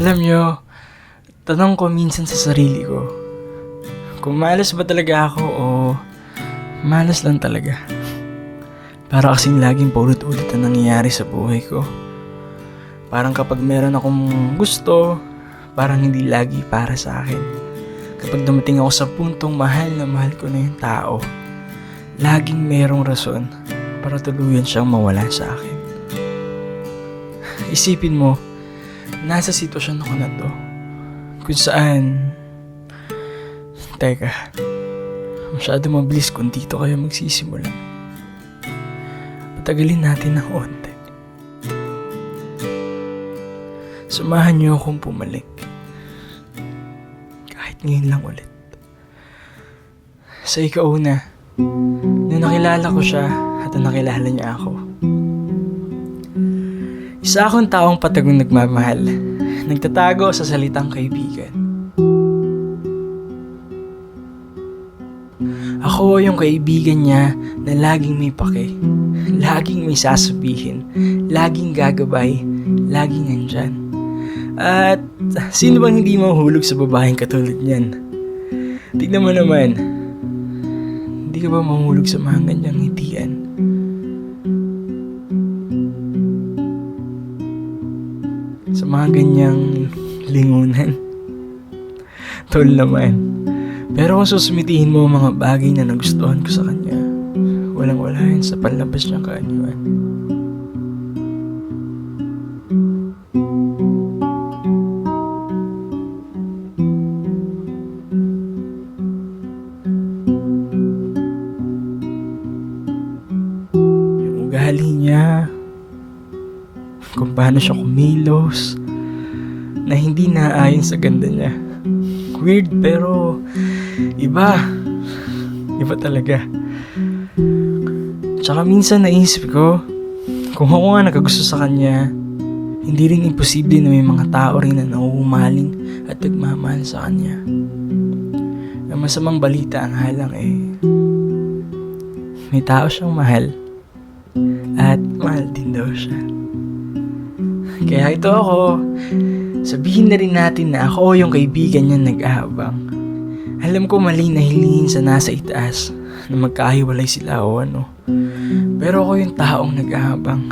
Alam nyo, tanong ko minsan sa sarili ko, kung malas ba talaga ako o malas lang talaga. Para kasing laging paulit-ulit ang nangyayari sa buhay ko. Parang kapag meron akong gusto, parang hindi lagi para sa akin. Kapag dumating ako sa puntong mahal na mahal ko na yung tao, laging merong rason para tuluyan siyang mawala sa akin. Isipin mo, nasa sitwasyon ako na to, kung saan, teka, masyado mabilis kung dito kayo magsisimula. Patagalin natin ng onte. Samahan niyo akong pumalik. Kahit ngayon lang ulit. Sa ikauna, nung nakilala ko siya at nakilala niya ako. Isa akong taong patagong nagmamahal. Nagtatago sa salitang kaibigan. Ako yung kaibigan niya na laging may pake. Laging may sasabihin. Laging gagabay. Laging nandyan. At sino bang hindi mahuhulog sa babaeng katulad niyan? Tignan mo naman. Hindi ka ba mahulog sa mga ganyang ngitian? Mga ganyang lingunan? Tol naman. Pero kung susumitihin mo mga bagay na nagustuhan ko sa kanya, walang wala yun sa panlabas niyang kaanyuan. Yung ugali niya, kung paano siya kumilos, na hindi naayon sa ganda niya. Weird pero iba. Iba talaga. Tsaka minsan naisip ko, kung ako nga nagkagusto sa kanya, hindi rin imposible na may mga tao rin na nauumaling at nagmamahal sa kanya. Ang masamang balita ang halang eh, may tao siyang mahal at mahal din daw siya. Kaya ito ako, sabihin na rin natin na ako yung kaibigan niya nag-aabang. Alam ko mali na hilingin sa nasa itaas na magkahiwalay sila o ano. Pero ako yung taong nag-aabang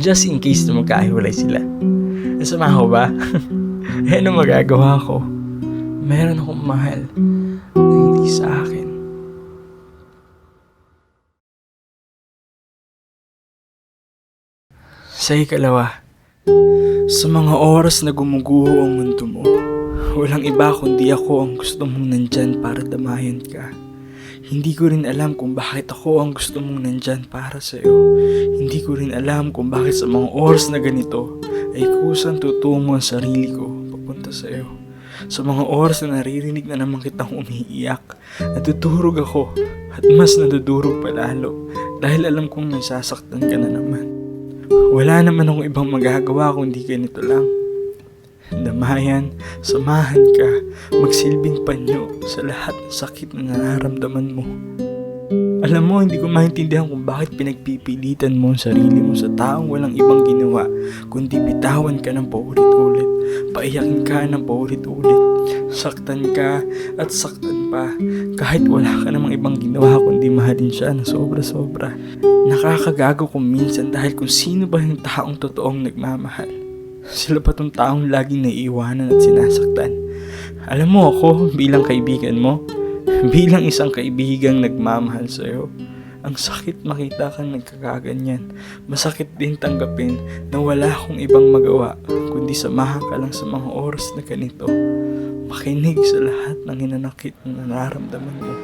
just in case na magkahiwalay sila. Nasama ko ba? eh ano magagawa ko? Meron akong mahal na hindi sa akin. Sa ikalawa, sa mga oras na gumuguho ang mundo mo, walang iba kundi ako ang gusto mong nandyan para damayan ka. Hindi ko rin alam kung bakit ako ang gusto mong nandyan para sa'yo. Hindi ko rin alam kung bakit sa mga oras na ganito ay kusang tutungo ang sarili ko papunta sa'yo. Sa mga oras na naririnig na naman kitang umiiyak, natutulog ako at mas nadudurog palalo dahil alam kong nasasaktan ka na naman. Wala naman akong ibang magagawa kundi ganito lang. Damayan, samahan ka, magsilbing panyo sa lahat ng sakit na nararamdaman mo. Alam mo, hindi ko maintindihan kung bakit pinagpipilitan mo ang sarili mo sa taong walang ibang ginawa, kundi bitawan ka ng paulit-ulit, paiyakin ka ng paulit-ulit, saktan ka at saktan pa, kahit wala ka namang ibang ginawa kundi mahalin siya ng sobra-sobra. Nakakagago kung minsan dahil kung sino ba yung taong totoong nagmamahal. Sila pa tong taong laging naiiwanan at sinasaktan. Alam mo ako, bilang kaibigan mo, bilang isang kaibigang nagmamahal sa'yo, ang sakit makita kang nagkakaganyan. Masakit din tanggapin na wala akong ibang magawa, kundi samahan ka lang sa mga oras na ganito. Makinig sa lahat ng hinanakit na nararamdaman mo.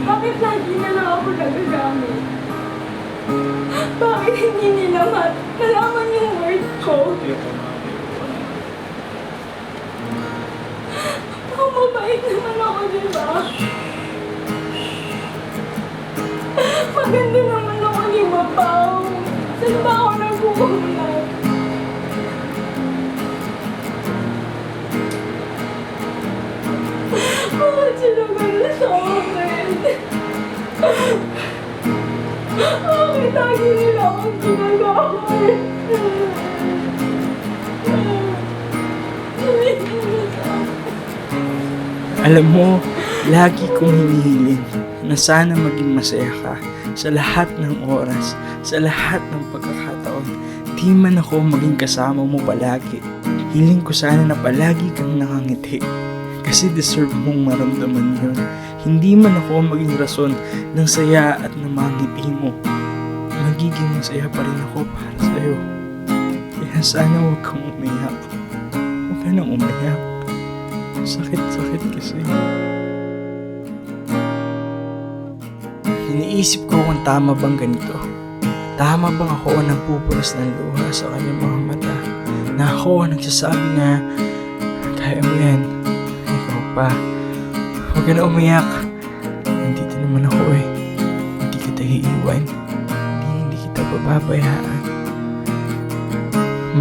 Bakit lagi na lang ako nagagamit? Bakit hindi nila mat nalaman yung word ko? Ang mabait naman ako, di ba? Maganda naman Mapaw. Saan ba ako nag-uulat? Bakit sila ganun sa akin? lang ang ginagawa ko eh. Alam mo, lagi kong hinihiling na sana maging masaya ka sa lahat ng oras, sa lahat ng pagkakataon. Di man ako maging kasama mo palagi. Hiling ko sana na palagi kang nakangiti. Kasi deserve mong maramdaman yun. Hindi man ako maging rason ng saya at ng mga ngiti mo. Magiging masaya pa rin ako para sa'yo. Kaya sana huwag kang umiyak. Huwag ka nang umiyak. Sakit-sakit kasi. Iniisip ko kung tama bang ganito. Tama bang ako ang nagpupunas ng luha sa kanyang mga mata? Na ako ang nagsasabi na, kaya mo yan. Ikaw pa. Huwag ka na umiyak. Nandito naman ako eh. Hindi kita iiwan. Hindi, hindi kita pababayaan.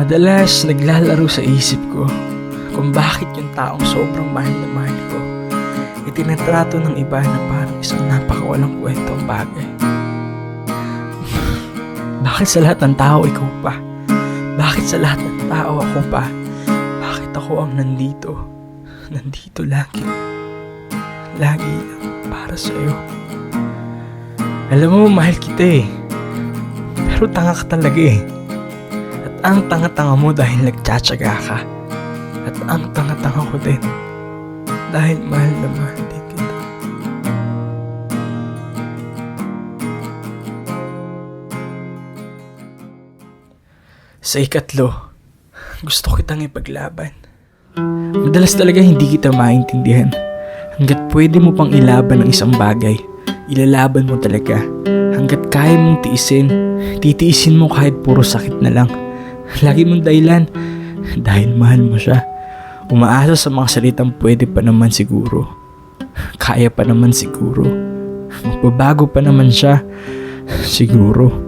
Madalas naglalaro sa isip ko kung bakit yung taong sobrang mahal na mahal ko itinatrato ng iba na parang isang napakawalang kwentong bagay. bakit sa lahat ng tao ikaw pa? Bakit sa lahat ng tao ako pa? Bakit ako ang nandito? Nandito lagi. Lagi lang para sa'yo. Alam mo, mahal kita eh. Pero tanga ka talaga eh. At ang tanga-tanga mo dahil nagtsatsaga ka. At ang tanga-tanga ko din. Dahil mahal na mahal din Sa ikatlo, gusto kitang ipaglaban. Madalas talaga hindi kita maintindihan. Hanggat pwede mo pang ilaban ng isang bagay, ilalaban mo talaga. Hanggat kaya mong tiisin, titiisin mo kahit puro sakit na lang. Lagi mong dahilan, dahil mahal mo siya. Umaasa sa mga salitang pwede pa naman siguro. Kaya pa naman siguro. Magbabago pa naman siya. Siguro.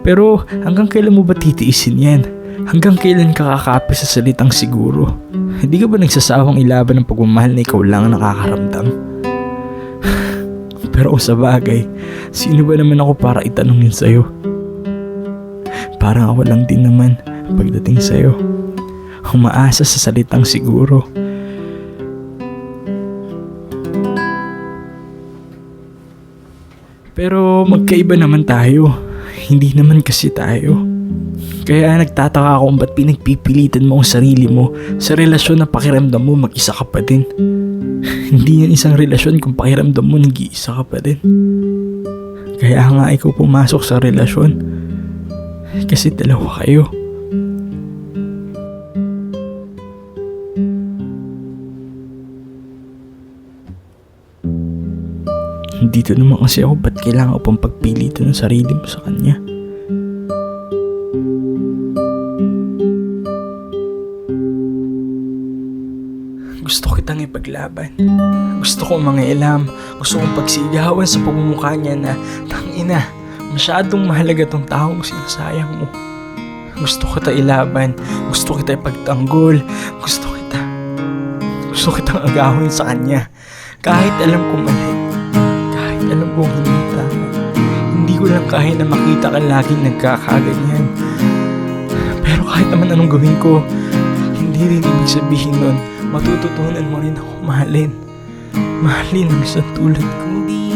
Pero hanggang kailan mo ba titiisin yan? Hanggang kailan ka kakapi sa salitang siguro? Hindi ka ba nagsasawang ilaban ng pagmamahal na ikaw lang ang nakakaramdam? Pero sa bagay, sino ba naman ako para itanong yun sa'yo? Parang ako lang din naman pagdating sa'yo umaasa sa salitang siguro. Pero magkaiba naman tayo. Hindi naman kasi tayo. Kaya nagtataka ako ba't pinagpipilitan mo ang sarili mo sa relasyon na pakiramdam mo mag-isa ka pa din. Hindi yan isang relasyon kung pakiramdam mo nag-iisa ka pa din. Kaya nga ikaw pumasok sa relasyon. Kasi dalawa kayo. Dito naman kasi ako, ba't kailangan ko pang pagpilitan ng sarili mo sa kanya? Gusto kitang ipaglaban. Gusto kong mga ilam. Gusto kong pagsigawan sa pagmumukha niya na, tangina, masyadong mahalaga tong taong sinasayang mo. Gusto kita ilaban. Gusto kita ipagtanggol. Gusto kita. Gusto kitang agawin sa kanya. Kahit alam kong mali kong hindi. Hindi ko lang kaya na makita ka laging nagkakaganyan. Pero kahit naman anong gawin ko, hindi rin ibig sabihin nun, matututunan mo rin ako mahalin. Mahalin ang isang tulad ko. Di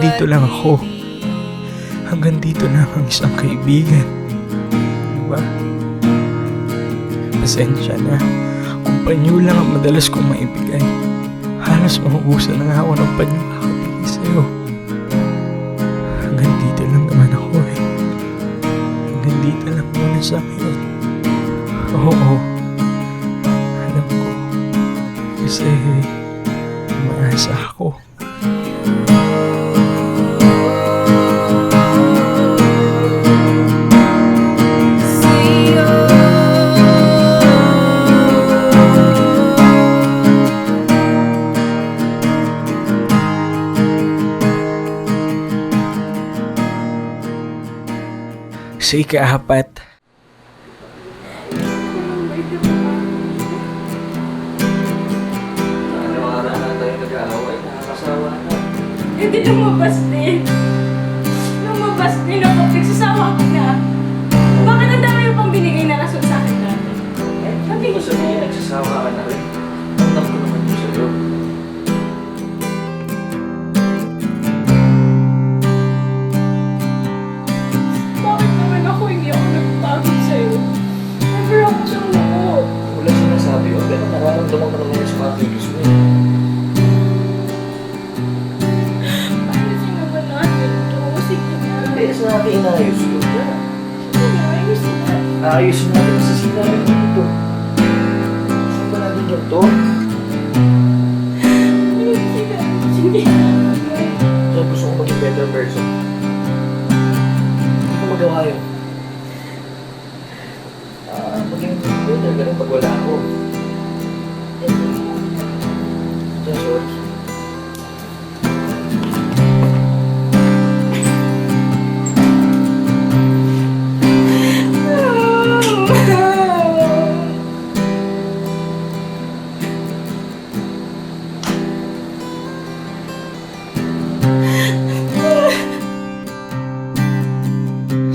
dito lang ako. Hanggang dito lang ang isang kaibigan. Diba? Pasensya na. Kung panyo lang ang madalas kong maibigay. Halos maubusan na nga ako ng panyo kakabigay sa'yo. Hanggang dito lang naman ako eh. Hanggang dito lang muna sa akin. Oo. Alam ko. Kasi umaasa ako. Sa ikaapat, Hindi lumabas din. Lumabas din ako. Nagsasawa ko na. Bakit ang dami yung pang binigay na rason sa akin dati? Sabi ko sabihin, nagsasawa ka na rin. Ayusin na. Ayusin natin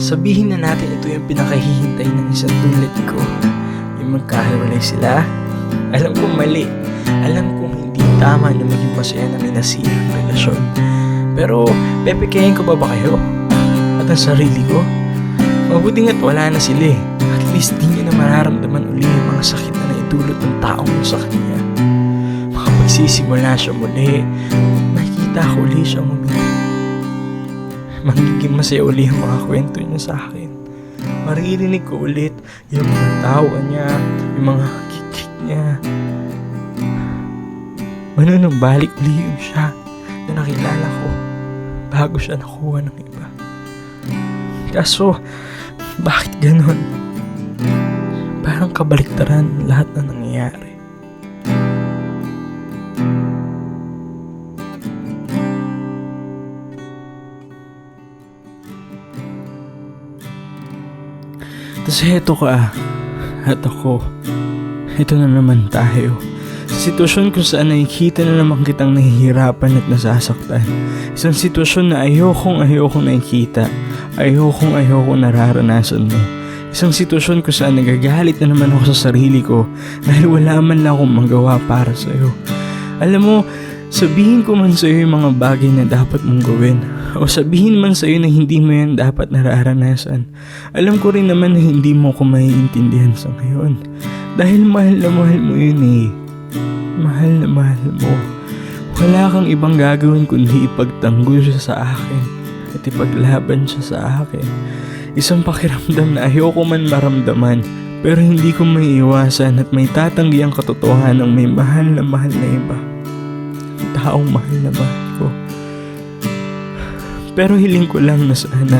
sabihin na natin ito yung pinakahihintay ng isang tulad ko. Yung magkahiwalay sila. Alam kong mali. Alam kong hindi tama na maging masaya na may nasirang relasyon. Pero, pepekayin ko ba ba kayo? At ang sarili ko? Mabuti nga't wala na sila eh. At least di niya na mararamdaman uli yung mga sakit na naitulot ng taong sa kanya. Makapagsisimula siya muli. Makikita ko uli siya umimik. Magiging masaya uli ang mga kwento niya sa akin. Maririnig ko ulit yung mga tawa niya, yung mga kikik niya. Manunumbalik uli yung siya na nakilala ko bago siya nakuha ng iba. Kaso, bakit ganon? Parang kabaliktaran lahat na nangyayari. Tapos heto ka, at ako, ito na naman tayo. Sa sitwasyon kung saan nakikita na naman kitang nahihirapan at nasasaktan. Isang sitwasyon na ayokong ayokong nakikita. Ayokong ayokong nararanasan mo. Isang sitwasyon kung saan nagagalit na naman ako sa sarili ko dahil wala man lang akong magawa para sa'yo. Alam mo, sabihin ko man sa'yo yung mga bagay na dapat mong gawin o sabihin man sa'yo na hindi mo yan dapat nararanasan. Alam ko rin naman na hindi mo ko maiintindihan sa ngayon. Dahil mahal na mahal mo yun eh. Mahal na mahal mo. Wala kang ibang gagawin kundi ipagtanggol siya sa akin at ipaglaban siya sa akin. Isang pakiramdam na ayoko man maramdaman pero hindi ko maiiwasan at may tatanggi ang katotohanan ng may mahal na mahal na iba. Taong mahal na mahal ko. Pero hiling ko lang na sana,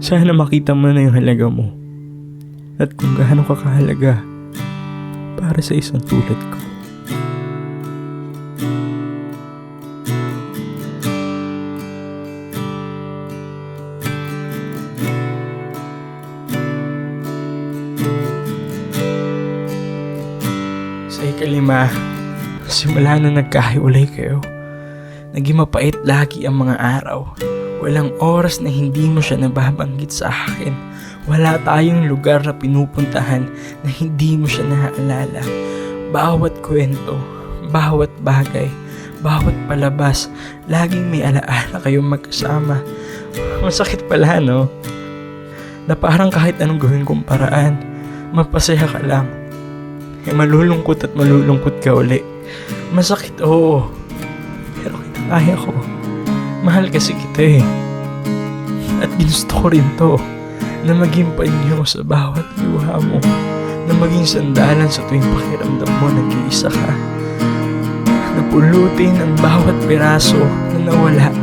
sana makita mo na yung halaga mo. At kung gaano ka kahalaga para sa isang tulad ko. Sa ikalima, simula nung nagkahiwalay kayo, naging mapait lagi ang mga araw. Walang oras na hindi mo siya nababanggit sa akin. Wala tayong lugar na pinupuntahan na hindi mo siya naaalala. Bawat kwento, bawat bagay, bawat palabas, laging may alaala kayong magkasama. Masakit pala, no? Na parang kahit anong gawin kong paraan, mapasaya ka lang. Eh, malulungkot at malulungkot ka uli. Masakit, oo. Kinakaya ko. Mahal kasi kita eh. At ginusto ko rin to na maging panyo sa bawat luha mo na maging sandalan sa tuwing pakiramdam mo nag-iisa ka na pulutin ang bawat piraso na nawala.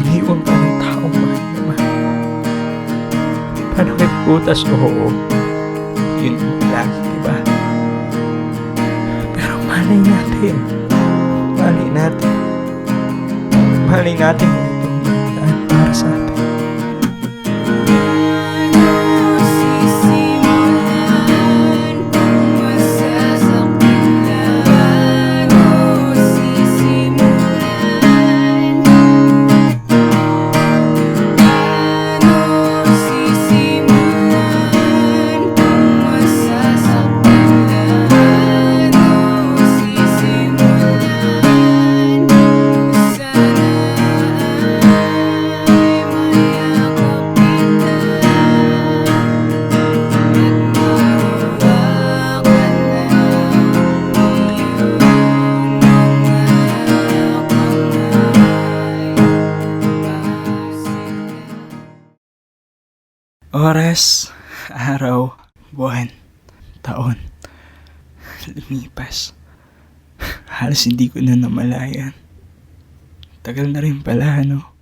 Iniwan ka ng taong mahal na mahal. Panakit putas? Oo. Yun ang lagi diba pero malay natin malay natin malay natin kung itong lumipas. Halos hindi ko na namalayan. Tagal na rin pala, ano?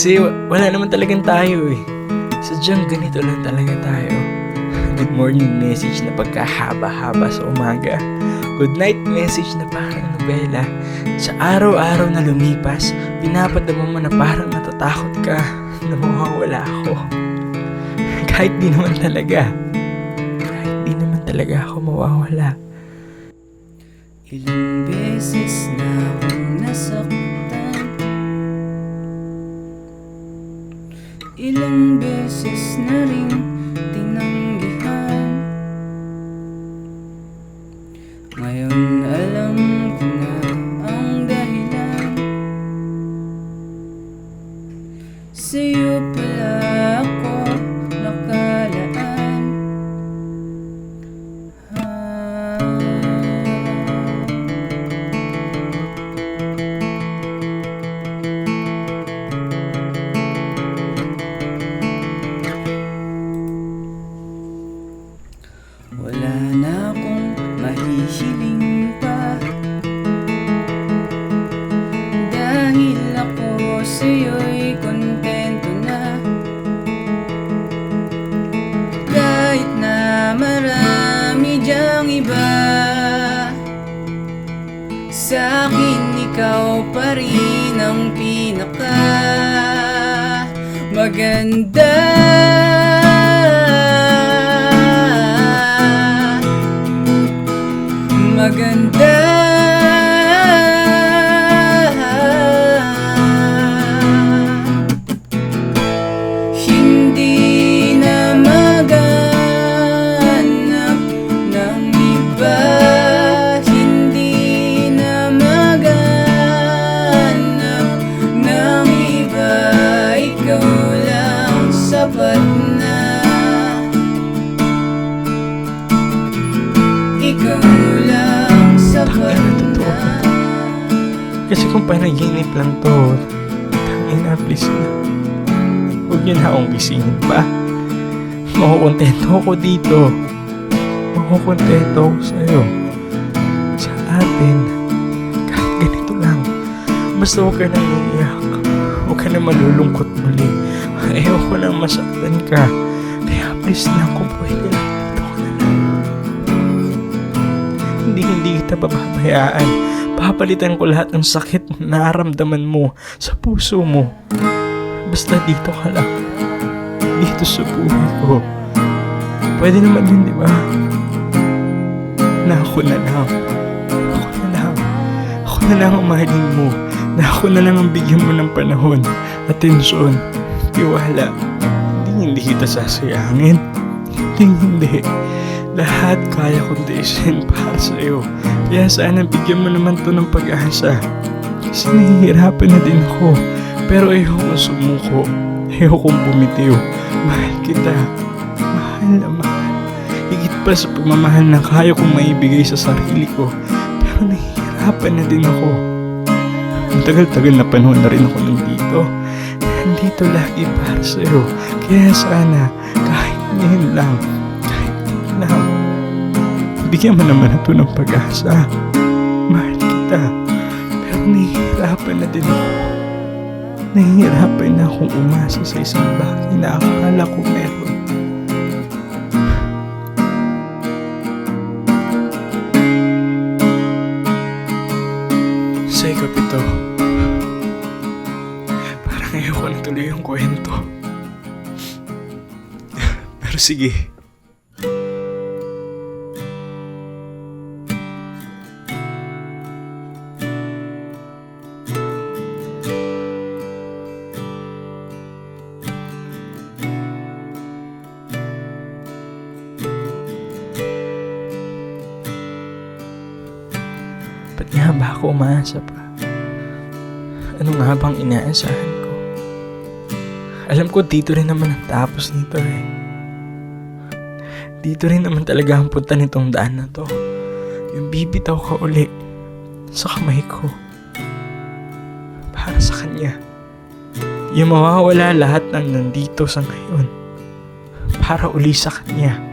Kasi wa- wala naman talagang tayo eh. Sadyang ganito lang talaga tayo. Good morning message na pagkahaba-haba sa umaga. Good night message na parang nobela. Sa araw-araw na lumipas, pinapadama mo na parang natatakot ka na mawawala ako. Kahit di naman talaga. Kahit di naman talaga ako mawawala. Ilang beses na Ilang beses na maganda panaginip lang to, tangina, please na. Huwag niyo na akong gisingin pa. Makukontento ako dito. Makukontento ako sa'yo. Sa atin. Kahit ganito lang. Basta huwag ka nang iiyak. Huwag ka na malulungkot muli. Ayaw ko nang masaktan ka. Kaya please lang kung pwede lang dito ka na lang. Hindi hindi kita pababayaan. Papalitan ko lahat ng sakit na naramdaman mo sa puso mo. Basta dito ka lang. Dito sa buhay ko. Pwede naman yun, di ba? Na ako na lang. Ako na lang. Ako na lang ang mahalin mo. Na ako na lang ang bigyan mo ng panahon, atensyon, tiwala. Hindi hindi kita sasayangin. Hindi hindi. Lahat kaya kong tiisin para sa'yo. Kaya sana bigyan mo naman to ng pag-asa. Kasi nahihirapan na din ako. Pero ayokong sumuko. Ayokong bumitiw. Mahal kita. Mahal na mahal. Higit pa sa pagmamahal na kaya kong maibigay sa sarili ko. Pero nahihirapan na din ako. Ang tagal-tagal na panahon na rin ako nandito. Nandito lagi para sa'yo. Kaya sana, kahit ngayon lang, kahit ngayon lang, bigyan mo naman ito ng pag-asa. Mahal kita. Pero nahihirapan na din ako. Nahihirapan na akong umasa sa isang bagay na akala ko meron. Sa ikap ito, parang ayoko na tuloy yung kwento. Pero sige. Ba't nga ba ako umaasa pa? Ano nga bang inaasahan ko? Alam ko dito rin naman ang tapos nito eh. Dito rin naman talaga ang punta nitong daan na to. Yung bibitaw ka uli sa kamay ko. Para sa kanya. Yung mawawala lahat ng nandito sa ngayon. Para uli sa kanya.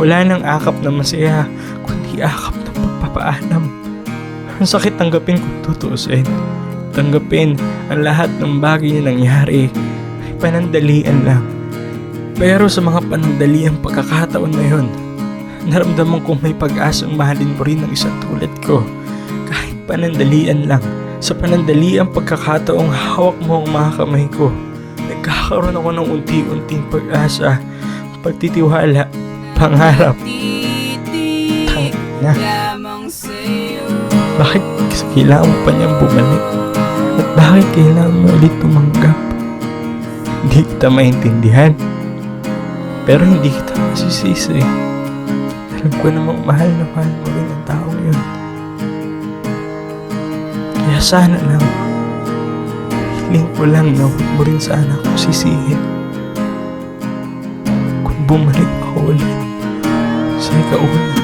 Wala nang akap na masaya, kundi akap ng pagpapaalam. Ang sakit tanggapin kung tutuusin. Tanggapin ang lahat ng bagay na nangyari ay panandalian lang. Pero sa mga panandaliang pagkakataon na yon, naramdaman kong may pag-asang mahalin mo rin ng isang tulad ko. Kahit panandalian lang, sa panandaliang pagkakataong hawak mo ang mga kamay ko, nagkakaroon ako ng unti-unting pag-asa, pagtitiwala, pangarap. Tang na. Bakit kailangan mo pa niyang bumalik? At bakit kailangan mo ulit tumanggap? Hindi kita maintindihan. Pero hindi kita masisisi. Alam ko namang mahal na mahal mo rin ang taong yun. Kaya sana lang, hiling ko lang na huwag mo rin sana akong sisihin. Kung bumalik ako ulit sa ikauna.